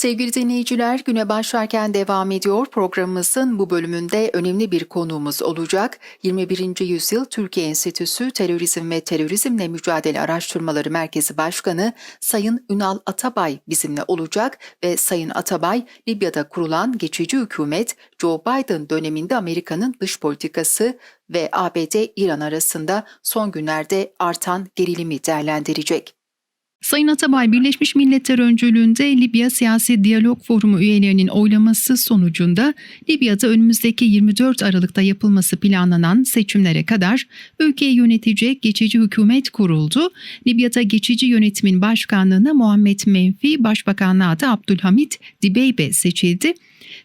Sevgili dinleyiciler, güne başlarken devam ediyor. Programımızın bu bölümünde önemli bir konuğumuz olacak. 21. Yüzyıl Türkiye Enstitüsü Terörizm ve Terörizmle Mücadele Araştırmaları Merkezi Başkanı Sayın Ünal Atabay bizimle olacak ve Sayın Atabay, Libya'da kurulan geçici hükümet Joe Biden döneminde Amerika'nın dış politikası ve ABD-İran arasında son günlerde artan gerilimi değerlendirecek. Sayın Atabay, Birleşmiş Milletler öncülüğünde Libya Siyasi Diyalog Forumu üyelerinin oylaması sonucunda Libya'da önümüzdeki 24 Aralık'ta yapılması planlanan seçimlere kadar ülkeyi yönetecek geçici hükümet kuruldu. Libya'da geçici yönetimin başkanlığına Muhammed Menfi, başbakanlığa da Abdülhamit Dibeybe seçildi.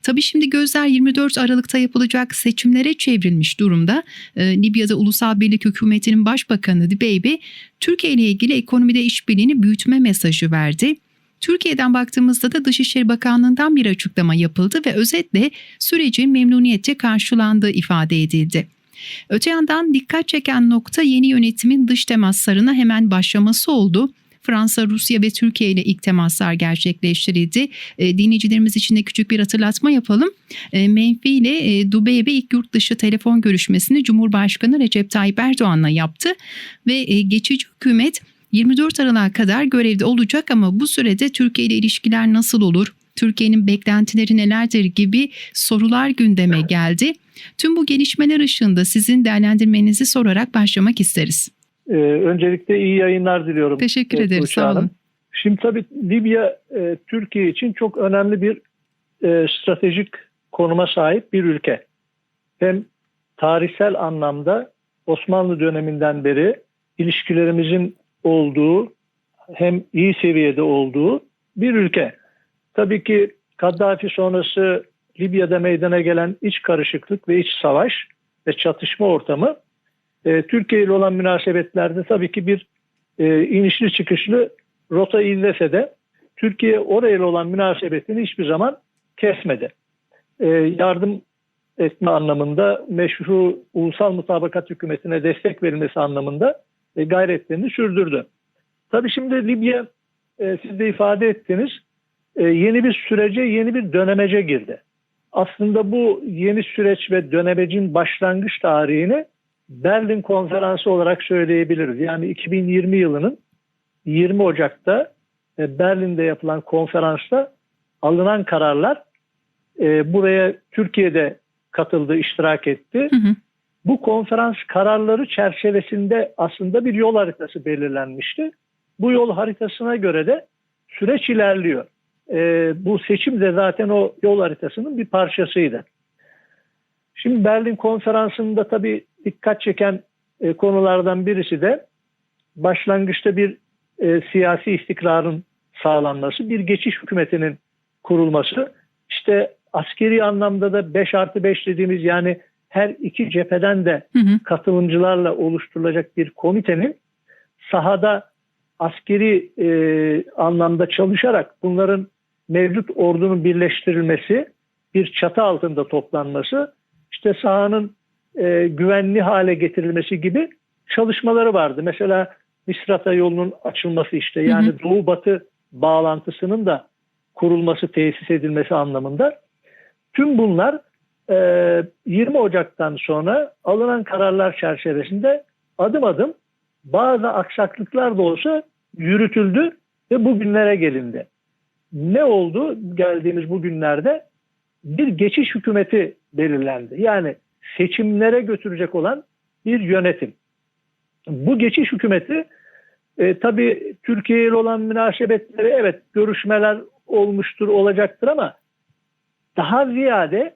Tabii şimdi gözler 24 Aralık'ta yapılacak seçimlere çevrilmiş durumda. Ee, Libya'da Ulusal Birlik Hükümeti'nin başbakanı Dibeybe, Türkiye ile ilgili ekonomide işbirliğini büyütme mesajı verdi. Türkiye'den baktığımızda da Dışişleri Bakanlığı'ndan bir açıklama yapıldı ve özetle sürecin memnuniyetle karşılandığı ifade edildi. Öte yandan dikkat çeken nokta yeni yönetimin dış temaslarına hemen başlaması oldu. Fransa, Rusya ve Türkiye ile ilk temaslar gerçekleştirildi. E, dinleyicilerimiz için de küçük bir hatırlatma yapalım. E, Menfi ile e, Dubai'ye ilk yurt dışı telefon görüşmesini Cumhurbaşkanı Recep Tayyip Erdoğan'la yaptı ve e, geçici hükümet 24 Aralık'a kadar görevde olacak ama bu sürede Türkiye ile ilişkiler nasıl olur? Türkiye'nin beklentileri nelerdir gibi sorular gündeme geldi. Tüm bu gelişmeler ışığında sizin değerlendirmenizi sorarak başlamak isteriz. Ee, öncelikle iyi yayınlar diliyorum. Teşekkür e, ederiz. Sağ olun. Şimdi tabii Libya e, Türkiye için çok önemli bir e, stratejik konuma sahip bir ülke. Hem tarihsel anlamda Osmanlı döneminden beri ilişkilerimizin olduğu hem iyi seviyede olduğu bir ülke. Tabii ki Kaddafi sonrası Libya'da meydana gelen iç karışıklık ve iç savaş ve çatışma ortamı e, Türkiye ile olan münasebetlerde tabii ki bir e, inişli çıkışlı rota izlese de Türkiye orayla olan münasebetini hiçbir zaman kesmedi. E, yardım etme anlamında meşru ulusal mutabakat hükümetine destek verilmesi anlamında e, gayretlerini sürdürdü. Tabii şimdi Libya e, siz de ifade ettiniz e, yeni bir sürece yeni bir dönemece girdi. Aslında bu yeni süreç ve dönemecin başlangıç tarihini Berlin Konferansı olarak söyleyebiliriz. Yani 2020 yılının 20 Ocak'ta e, Berlin'de yapılan konferansta alınan kararlar e, buraya Türkiye'de katıldı, iştirak etti. Hı hı. Bu konferans kararları çerçevesinde aslında bir yol haritası belirlenmişti. Bu yol haritasına göre de süreç ilerliyor. E, bu seçim de zaten o yol haritasının bir parçasıydı. Şimdi Berlin konferansında tabii dikkat çeken e, konulardan birisi de başlangıçta bir e, siyasi istikrarın sağlanması, bir geçiş hükümetinin kurulması, işte askeri anlamda da 5 artı 5 dediğimiz yani her iki cepheden de Hı hı. katılımcılarla oluşturulacak bir komitenin sahada askeri e, anlamda çalışarak bunların mevcut ordunun birleştirilmesi, bir çatı altında toplanması, işte sahanın e, güvenli hale getirilmesi gibi çalışmaları vardı. Mesela Misrata yolunun açılması işte yani Hı hı. Doğu Batı bağlantısının da kurulması, tesis edilmesi anlamında. Tüm bunlar e, 20 Ocak'tan sonra alınan kararlar çerçevesinde adım adım bazı aksaklıklar da olsa yürütüldü ve bugünlere gelindi. Ne oldu geldiğimiz bu günlerde? Bir geçiş hükümeti belirlendi. Yani seçimlere götürecek olan bir yönetim. Bu geçiş hükümeti e, tabii Türkiye ile olan münasebetleri evet görüşmeler olmuştur, olacaktır ama daha ziyade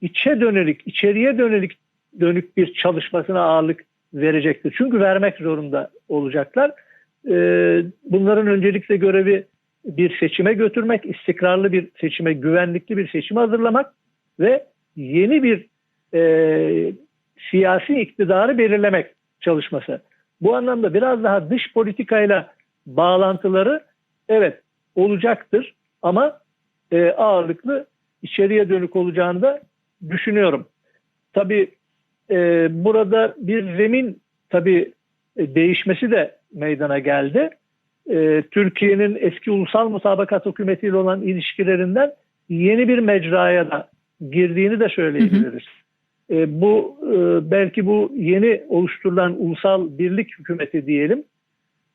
içe dönelik, içeriye dönelik dönük bir çalışmasına ağırlık verecektir. Çünkü vermek zorunda olacaklar. E, bunların öncelikle görevi bir seçime götürmek, istikrarlı bir seçime, güvenlikli bir seçime hazırlamak ve yeni bir e, siyasi iktidarı belirlemek çalışması. Bu anlamda biraz daha dış politikayla bağlantıları evet olacaktır ama e, ağırlıklı içeriye dönük olacağını da düşünüyorum. Tabii e, burada bir zemin tabii e, değişmesi de meydana geldi. e, Türkiye'nin eski ulusal mutabakat hükümetiyle olan ilişkilerinden yeni bir mecraya da girdiğini de söyleyebiliriz. E, bu e, belki bu yeni oluşturulan ulusal birlik hükümeti diyelim.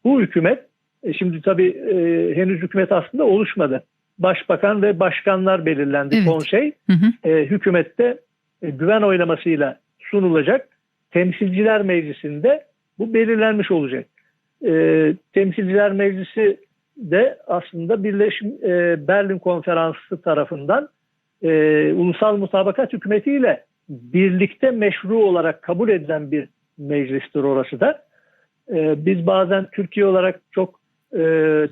Bu hükümet e, şimdi tabii e, henüz hükümet aslında oluşmadı. Başbakan ve başkanlar belirlendi Evet. konsey. Hı hı. E, hükümette e, güven oylamasıyla sunulacak. Temsilciler Meclisi'nde bu belirlenmiş olacak. E, Temsilciler Meclisi de aslında Birleşim e, Berlin Konferansı tarafından e, ulusal mutabakat hükümetiyle birlikte meşru olarak kabul edilen bir meclistir orası da. E, biz bazen Türkiye olarak çok e,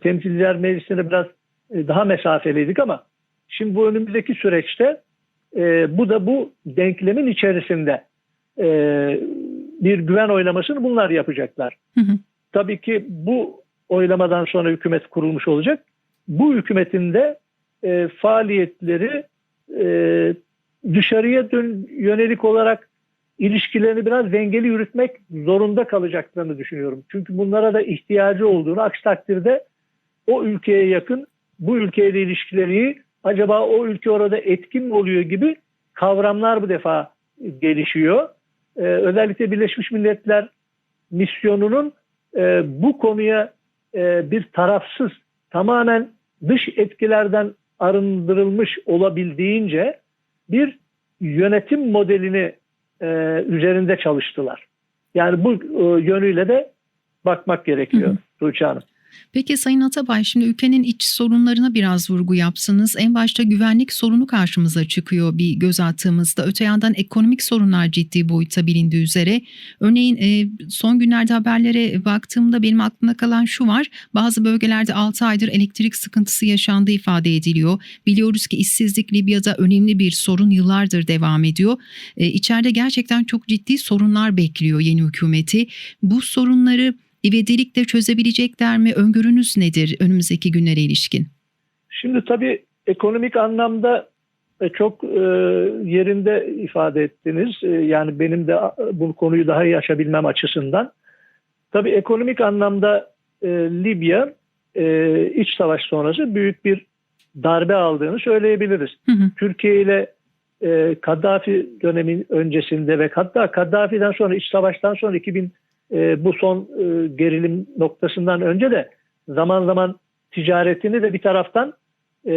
Temsilciler Meclisi'ne biraz e, daha mesafeliydik ama şimdi bu önümüzdeki süreçte e, bu da bu denklemin içerisinde e, bir güven oylamasını bunlar yapacaklar. Hı hı. Tabii ki bu oylamadan sonra hükümet kurulmuş olacak. Bu hükümetin de e, faaliyetleri e, dışarıya dön, yönelik olarak ilişkilerini biraz dengeli yürütmek zorunda kalacaklarını düşünüyorum. Çünkü bunlara da ihtiyacı olduğunu aksi takdirde o ülkeye yakın bu ülkeyle ilişkileri acaba o ülke orada etkin mi oluyor gibi kavramlar bu defa gelişiyor. Ee, özellikle Birleşmiş Milletler misyonunun e, bu konuya e, bir tarafsız tamamen dış etkilerden arındırılmış olabildiğince bir yönetim modelini e, üzerinde çalıştılar. Yani bu e, yönüyle de bakmak gerekiyor. Tuğçe Hanım. Peki Sayın Atabay şimdi ülkenin iç sorunlarına biraz vurgu yapsınız. En başta güvenlik sorunu karşımıza çıkıyor bir göz attığımızda. Öte yandan ekonomik sorunlar ciddi boyutta bilindiği üzere. Örneğin e, son günlerde haberlere baktığımda benim aklımda kalan şu var. Bazı bölgelerde 6 aydır elektrik sıkıntısı yaşandığı ifade ediliyor. Biliyoruz ki işsizlik Libya'da önemli bir sorun yıllardır devam ediyor. E, içeride gerçekten çok ciddi sorunlar bekliyor yeni hükümeti. Bu sorunları ivedilikle çözebilecekler mi? Öngörünüz nedir önümüzdeki günlere ilişkin? Şimdi tabii ekonomik anlamda e, çok e, yerinde ifade ettiniz. E, Yani benim de bu konuyu daha iyi açabilmem açısından. Tabii ekonomik anlamda Libya iç savaş sonrası büyük bir darbe aldığını söyleyebiliriz. Hı hı, Türkiye ile Kaddafi dönemin öncesinde ve hatta Kaddafi'den sonra iç savaştan sonra 2000 e, bu son e, gerilim noktasından önce de zaman zaman ticaretini de bir taraftan e,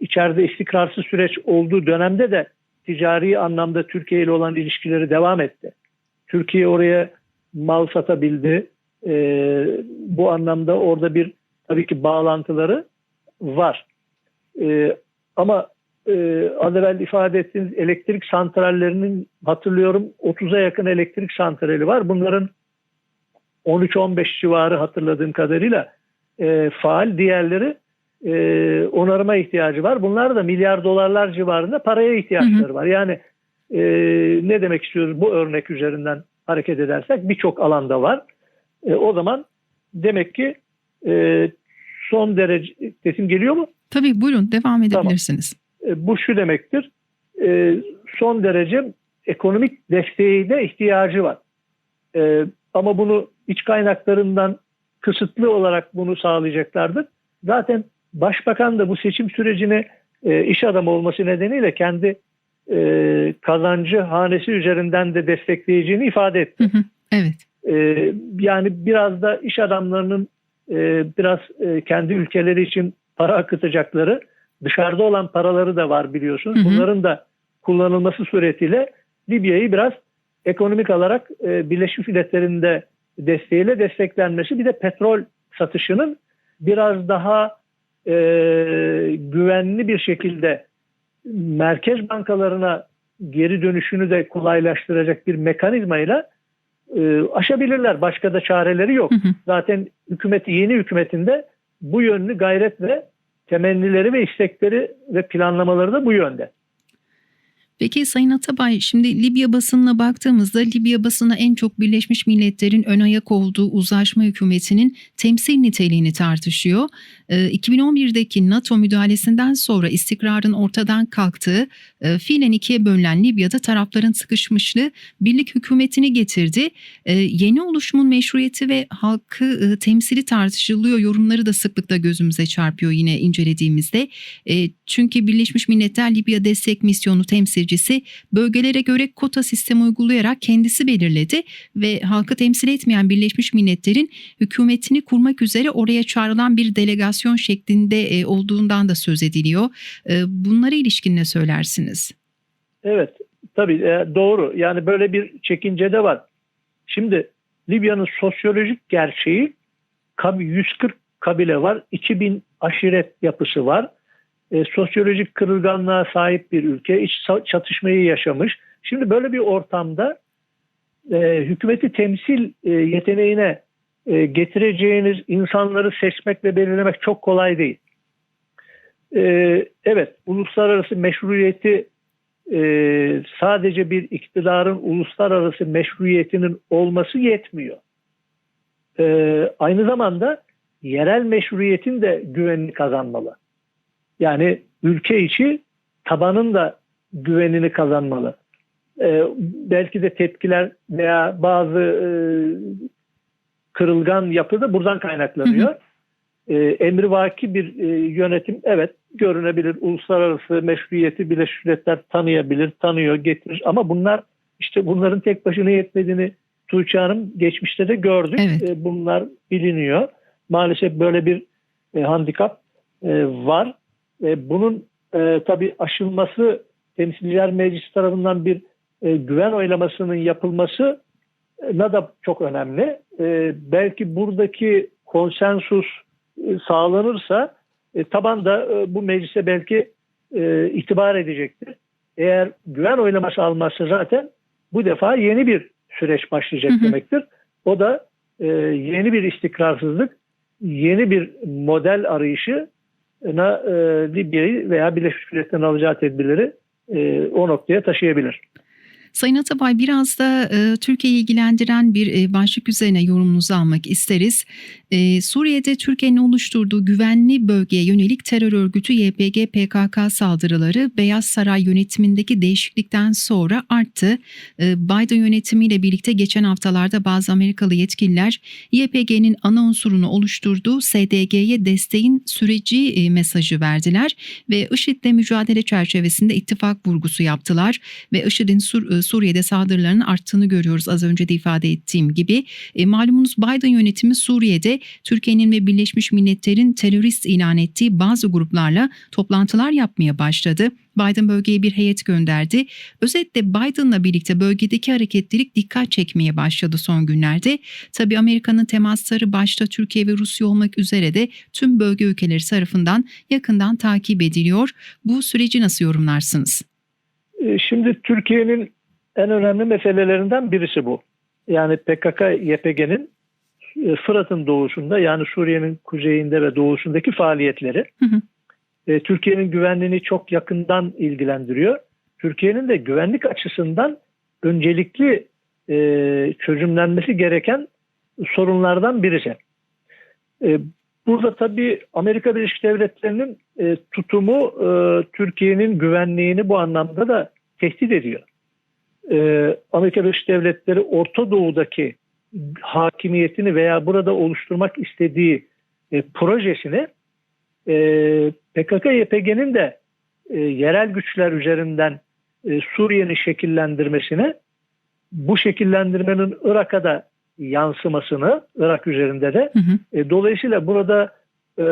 içeride istikrarsız süreç olduğu dönemde de ticari anlamda Türkiye ile olan ilişkileri devam etti. Türkiye oraya mal satabildi. Bu anlamda orada bir tabii ki bağlantıları var. Ama e, az evvel ifade ettiğiniz elektrik santrallerinin hatırlıyorum 30'a yakın elektrik santrali var. Bunların 13-15 civarı hatırladığım kadarıyla e, faal. Diğerleri e, onarıma ihtiyacı var. Bunlar da milyar dolarlar civarında paraya ihtiyaçları var. Yani e, ne demek istiyoruz bu örnek üzerinden hareket edersek birçok alanda var. E, o zaman demek ki e, son derece sesim geliyor mu? Tabii buyurun devam edebilirsiniz. E, bu şu demektir. E, son derece ekonomik desteğine ihtiyacı var. E, ama bunu iç kaynaklarından kısıtlı olarak bunu sağlayacaklardır. Zaten başbakan da bu seçim sürecine e, iş adamı olması nedeniyle kendi e, kazancı hanesi üzerinden de destekleyeceğini ifade etti. Hı hı, evet. E, yani biraz da iş adamlarının e, biraz e, kendi ülkeleri için para akıtacakları dışarıda olan paraları da var biliyorsunuz. Hı hı. Bunların da kullanılması suretiyle Libya'yı biraz ekonomik olarak e, Birleşmiş Milletler'in de desteğiyle desteklenmesi bir de petrol satışının biraz daha e, güvenli bir şekilde merkez bankalarına geri dönüşünü de kolaylaştıracak bir mekanizmayla e, aşabilirler. Başka da çareleri yok. Hı hı. Zaten hükümeti yeni hükümetinde bu yönlü gayret ve temennileri ve istekleri ve planlamaları da bu yönde. Peki Sayın Atabay şimdi Libya basınına baktığımızda Libya basını en çok Birleşmiş Milletler'in ön ayak olduğu uzlaşma hükümetinin temsil niteliğini tartışıyor. Ee, 2011'deki NATO müdahalesinden sonra istikrarın ortadan kalktığı e, fiilen ikiye bölünen Libya'da tarafların sıkışmışlığı birlik hükümetini getirdi. E, yeni oluşumun meşruiyeti ve halkı e, temsili tartışılıyor yorumları da sıklıkla gözümüze çarpıyor yine incelediğimizde. E, çünkü Birleşmiş Milletler Libya Destek Misyonu temsilcisi bölgelere göre kota sistemi uygulayarak kendisi belirledi ve halkı temsil etmeyen Birleşmiş Milletler'in hükümetini kurmak üzere oraya çağrılan bir delegasyon şeklinde e, olduğundan da söz ediliyor. Bunlara ilişkin ne söylersiniz? Evet, tabii e, doğru. Yani böyle bir çekince de var. Şimdi Libya'nın sosyolojik gerçeği 140 kabile var, 2000 aşiret yapısı var. E, sosyolojik kırılganlığa sahip bir ülke, iç çatışmayı yaşamış. Şimdi böyle bir ortamda e, hükümeti temsil e, yeteneğine e, getireceğiniz insanları seçmek ve belirlemek çok kolay değil. E, evet, uluslararası meşruiyeti e, sadece bir iktidarın uluslararası meşruiyetinin olması yetmiyor. E, aynı zamanda yerel meşruiyetin de güvenini kazanmalı. Yani ülke içi tabanın da güvenini kazanmalı. E, belki de tepkiler veya bazı e, kırılgan yapı da buradan kaynaklanıyor. Hı hı. E, emrivaki bir e, yönetim evet görünebilir. Uluslararası meşruiyeti Birleşmiş Milletler tanıyabilir, tanıyor, getirir. Ama bunlar işte bunların tek başına yetmediğini Tuğçe Hanım geçmişte de gördük. Evet. E, bunlar biliniyor. Maalesef böyle bir e, handikap e, var. E, bunun e, tabii aşılması Temsilciler Meclisi tarafından bir e, güven oylamasının yapılması na da çok önemli. E, belki buradaki konsensus e, sağlanırsa e, taban da e, bu meclise belki e, itibar edecektir. Eğer güven oylaması almazsa zaten bu defa yeni bir süreç başlayacak hı hı. demektir. O da e, yeni bir istikrarsızlık, yeni bir model arayışı e, Libya'yı veya Birleşmiş Milletler'in alacağı tedbirleri e, o noktaya taşıyabilir. Sayın Atabay biraz da e, Türkiye'yi ilgilendiren bir e, başlık üzerine yorumunuzu almak isteriz. E, Suriye'de Türkiye'nin oluşturduğu güvenli bölgeye yönelik terör örgütü YPG PKK saldırıları Beyaz Saray yönetimindeki değişiklikten sonra arttı. E, Biden yönetimiyle birlikte geçen haftalarda bazı Amerikalı yetkililer YPG'nin ana unsurunu oluşturduğu SDG'ye desteğin süreci e, mesajı verdiler ve IŞİD'le mücadele çerçevesinde ittifak vurgusu yaptılar ve IŞİD'in Sur Suriye'de saldırıların arttığını görüyoruz az önce de ifade ettiğim gibi. E, malumunuz Biden yönetimi Suriye'de Türkiye'nin ve Birleşmiş Milletler'in terörist ilan ettiği bazı gruplarla toplantılar yapmaya başladı. Biden bölgeye bir heyet gönderdi. Özetle Biden'la birlikte bölgedeki hareketlilik dikkat çekmeye başladı son günlerde. Tabi Amerika'nın temasları başta Türkiye ve Rusya olmak üzere de tüm bölge ülkeleri tarafından yakından takip ediliyor. Bu süreci nasıl yorumlarsınız? E, şimdi Türkiye'nin en önemli meselelerinden birisi bu. Yani PKK-YPG'nin e, Fırat'ın doğusunda yani Suriye'nin kuzeyinde ve doğusundaki faaliyetleri hı hı. E, Türkiye'nin güvenliğini çok yakından ilgilendiriyor. Türkiye'nin de güvenlik açısından öncelikli e, çözümlenmesi gereken sorunlardan birisi. E, burada tabii Amerika Birleşik Devletleri'nin e, tutumu e, Türkiye'nin güvenliğini bu anlamda da tehdit ediyor. E, Amerika Birleşik Devletleri Orta Doğu'daki hakimiyetini veya burada oluşturmak istediği e, projesini e, PKK-YPG'nin de e, yerel güçler üzerinden e, Suriye'nin şekillendirmesini bu şekillendirmenin Irak'a da yansımasını Irak üzerinde de hı hı. E, dolayısıyla burada e,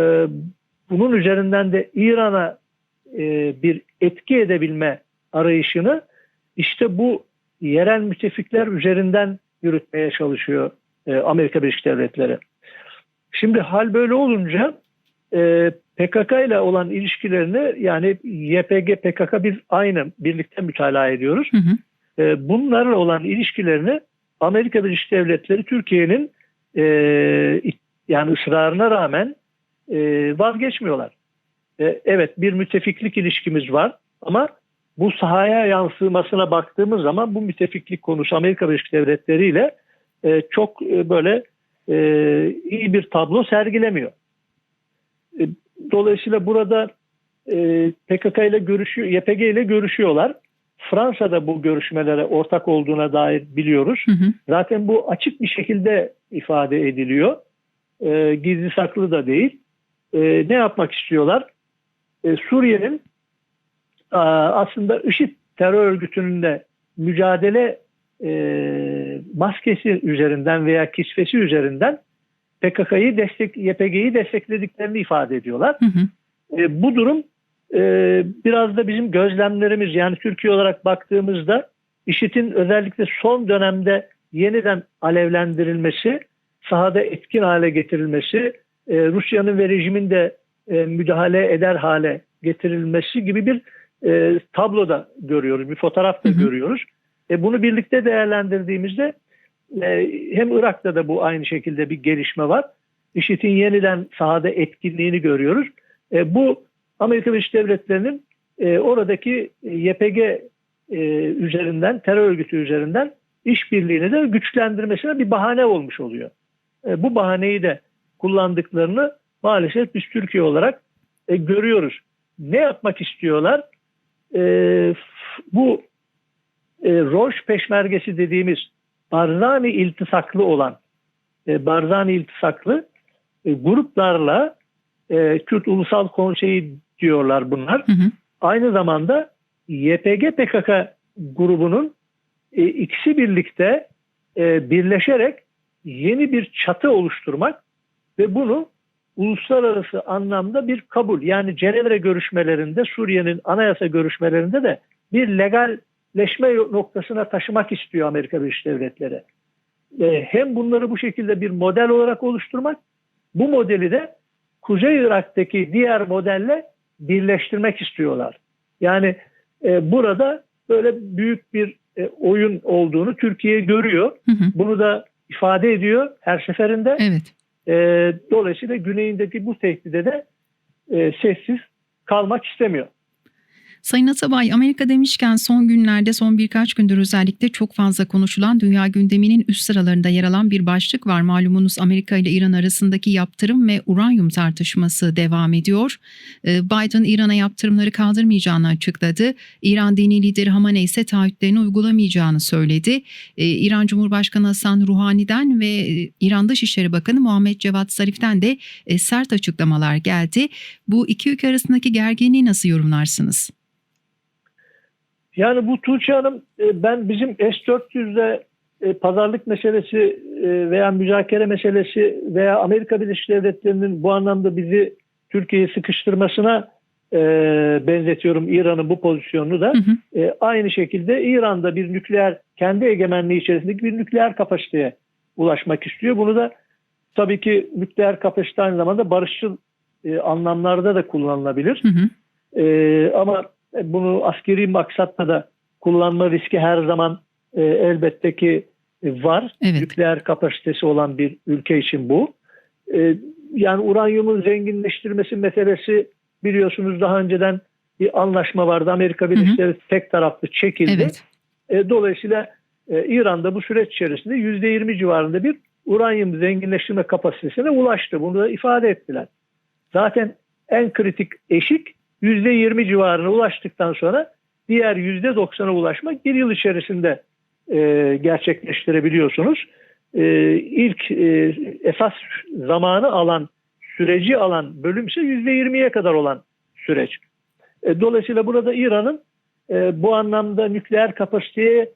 bunun üzerinden de İran'a e, bir etki edebilme arayışını işte bu yerel müttefikler üzerinden yürütmeye çalışıyor e, Amerika Birleşik Devletleri. Şimdi hal böyle olunca e, PKK ile olan ilişkilerini yani YPG PKK bir aynı birlikte mütalaa ediyoruz. Hı hı. E, bunlarla olan ilişkilerini Amerika Birleşik Devletleri Türkiye'nin e, yani ısrarına rağmen e, vazgeçmiyorlar. E, evet bir müttefiklik ilişkimiz var ama bu sahaya yansımasına baktığımız zaman bu müttefiklik konusu Amerika Birleşik Devletleri ile e, çok e, böyle e, iyi bir tablo sergilemiyor. E, dolayısıyla burada e, PKK ile görüşüyor, YPG ile görüşüyorlar. Fransa'da bu görüşmelere ortak olduğuna dair biliyoruz. Hı hı. Zaten bu açık bir şekilde ifade ediliyor. E, gizli saklı da değil. E, ne yapmak istiyorlar? E, Suriye'nin aslında IŞİD terör örgütünün de mücadele e, maskesi üzerinden veya kisvesi üzerinden PKK'yı destek, YPG'yi desteklediklerini ifade ediyorlar. Hı hı. E, bu durum e, biraz da bizim gözlemlerimiz yani Türkiye olarak baktığımızda IŞİD'in özellikle son dönemde yeniden alevlendirilmesi, sahada etkin hale getirilmesi, e, Rusya'nın ve rejimin de e, müdahale eder hale getirilmesi gibi bir e, tablo da görüyoruz, bir fotoğraf da Hı hı. görüyoruz. E, bunu birlikte değerlendirdiğimizde e, hem Irak'ta da bu aynı şekilde bir gelişme var. IŞİD'in yeniden sahada etkinliğini görüyoruz. E, bu Amerika Birleşik Devletleri'nin e, oradaki YPG e, üzerinden, terör örgütü üzerinden işbirliğini de güçlendirmesine bir bahane olmuş oluyor. E, bu bahaneyi de kullandıklarını maalesef biz Türkiye olarak e, görüyoruz. Ne yapmak istiyorlar? E, bu e, Roj peşmergesi dediğimiz Barzani iltisaklı olan e, Barzani iltisaklı e, gruplarla e, Kürt Ulusal Konseyi diyorlar bunlar. Hı hı. Aynı zamanda YPG PKK grubunun e, ikisi birlikte e, birleşerek yeni bir çatı oluşturmak ve bunu uluslararası anlamda bir kabul yani Cenevre görüşmelerinde Suriye'nin anayasa görüşmelerinde de bir legalleşme noktasına taşımak istiyor Amerika Birleşik Devletleri. E, hem bunları bu şekilde bir model olarak oluşturmak bu modeli de Kuzey Irak'taki diğer modelle birleştirmek istiyorlar. Yani e, burada böyle büyük bir e, oyun olduğunu Türkiye görüyor. Hı hı. Bunu da ifade ediyor her seferinde. Evet. E, dolayısıyla güneyindeki bu tehdide de e, sessiz kalmak istemiyor. Sayın Atabay, Amerika demişken son günlerde, son birkaç gündür özellikle çok fazla konuşulan dünya gündeminin üst sıralarında yer alan bir başlık var. Malumunuz Amerika ile İran arasındaki yaptırım ve uranyum tartışması devam ediyor. Ee, Biden İran'a yaptırımları kaldırmayacağını açıkladı. İran dini lideri Hamaney ise taahhütlerini uygulamayacağını söyledi. Ee, İran Cumhurbaşkanı Hasan Ruhani'den ve e, İran Dışişleri Bakanı Muhammed Cevat Zarif'ten de e, sert açıklamalar geldi. Bu iki ülke arasındaki gerginliği nasıl yorumlarsınız? Yani bu Tuğçe Hanım e, ben bizim S-400'de e, pazarlık meselesi e, veya müzakere meselesi veya Amerika Birleşik Devletleri'nin bu anlamda bizi Türkiye'yi sıkıştırmasına e, benzetiyorum İran'ın bu pozisyonunu da. Hı hı. E, aynı şekilde İran'da bir nükleer kendi egemenliği içerisindeki bir nükleer kapasiteye ulaşmak istiyor. Bunu da tabii ki nükleer kapasite aynı zamanda barışçıl e, anlamlarda da kullanılabilir. Hı hı. E, ama bunu askeri maksatla da kullanma riski her zaman e, elbette ki e, var. Evet. Nükleer kapasitesi olan bir ülke için bu. E, yani uranyumun zenginleştirmesi meselesi biliyorsunuz daha önceden bir anlaşma vardı. Amerika Birleşik Devletleri tek taraflı çekildi. Evet. E, dolayısıyla e, İran'da bu süreç içerisinde %20 civarında bir uranyum zenginleştirme kapasitesine ulaştı. Bunu da ifade ettiler. Zaten en kritik eşik %20 civarına ulaştıktan sonra diğer %90'a ulaşmak bir yıl içerisinde e, gerçekleştirebiliyorsunuz. E, ilk e, esas zamanı alan, süreci alan bölüm ise %20'ye kadar olan süreç. E, dolayısıyla burada İran'ın e, bu anlamda nükleer kapasiteye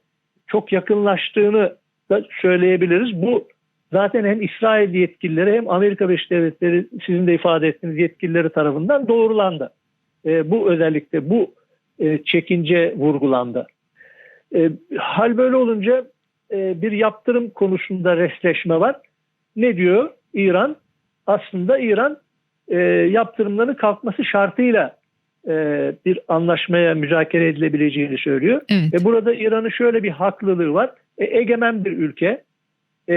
çok yakınlaştığını da söyleyebiliriz. Bu zaten hem İsrail yetkilileri hem Amerika Birleşik Devletleri sizin de ifade ettiğiniz yetkilileri tarafından doğrulandı. E, bu özellikle bu e, çekince vurgulandı. E, hal böyle olunca e, bir yaptırım konusunda resleşme var. Ne diyor İran? Aslında İran e, yaptırımların kalkması şartıyla e, bir anlaşmaya müzakere edilebileceğini söylüyor. Evet. Ve burada İran'ın şöyle bir haklılığı var. E, egemen bir ülke. E,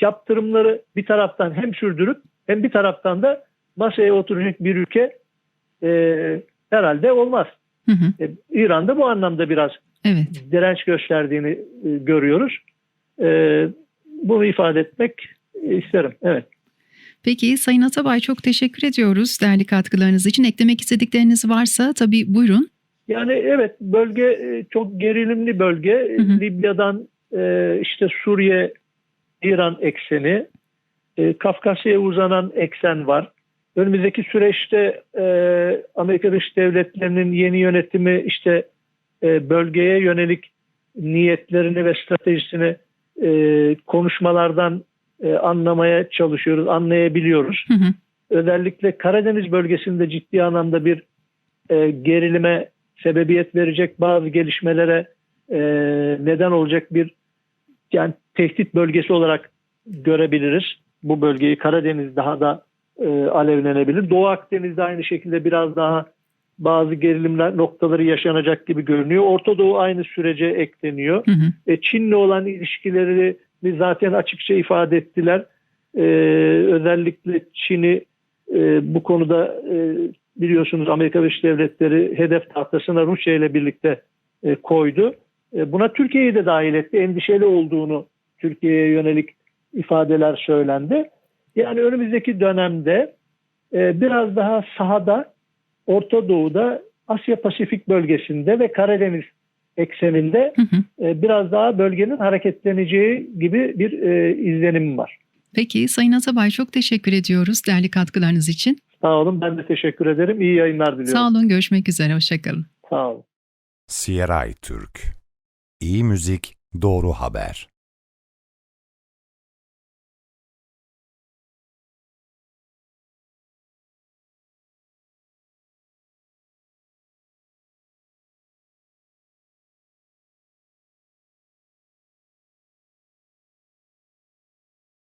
yaptırımları bir taraftan hem sürdürüp hem bir taraftan da masaya oturacak bir ülke e, herhalde olmaz. Hı hı. E, İran'da bu anlamda biraz Evet. direnç gösterdiğini e, görüyoruz. E, bunu ifade etmek isterim. Evet. Peki Sayın Atabay çok teşekkür ediyoruz değerli katkılarınız için. Eklemek istedikleriniz varsa tabii buyurun. Yani evet bölge e, çok gerilimli bölge. Hı hı. Libya'dan e, işte Suriye, İran ekseni, e, Kafkasya'ya uzanan eksen var. Önümüzdeki süreçte e, Amerika Birleşik Devletleri'nin yeni yönetimi işte e, bölgeye yönelik niyetlerini ve stratejisini e, konuşmalardan e, anlamaya çalışıyoruz, anlayabiliyoruz. Hı hı. özellikle Karadeniz bölgesinde ciddi anlamda bir e, gerilime sebebiyet verecek bazı gelişmelere e, neden olacak bir yani tehdit bölgesi olarak görebiliriz. Bu bölgeyi Karadeniz daha da e, alevlenebilir. Doğu Akdeniz'de aynı şekilde biraz daha bazı gerilimler noktaları yaşanacak gibi görünüyor. Orta Doğu aynı sürece ekleniyor. Hı hı. E, Çin'le olan ilişkilerini zaten açıkça ifade ettiler. E, özellikle Çin'i e, bu konuda e, biliyorsunuz Amerika Birleşik Devletleri hedef tahtasına Rusya ile birlikte e, koydu. E, buna Türkiye'yi de dahil etti. Endişeli olduğunu Türkiye'ye yönelik ifadeler söylendi. Yani önümüzdeki dönemde e, biraz daha sahada Orta Doğu'da Asya Pasifik bölgesinde ve Karadeniz ekseninde Hı hı. e, biraz daha bölgenin hareketleneceği gibi bir e, izlenimim var. Peki Sayın Atabay çok teşekkür ediyoruz değerli katkılarınız için. Sağ olun. Ben de teşekkür ederim. İyi yayınlar diliyorum. Sağ olun görüşmek üzere hoşçakalın. Sağ olun. Sieray Türk. İyi müzik, doğru haber.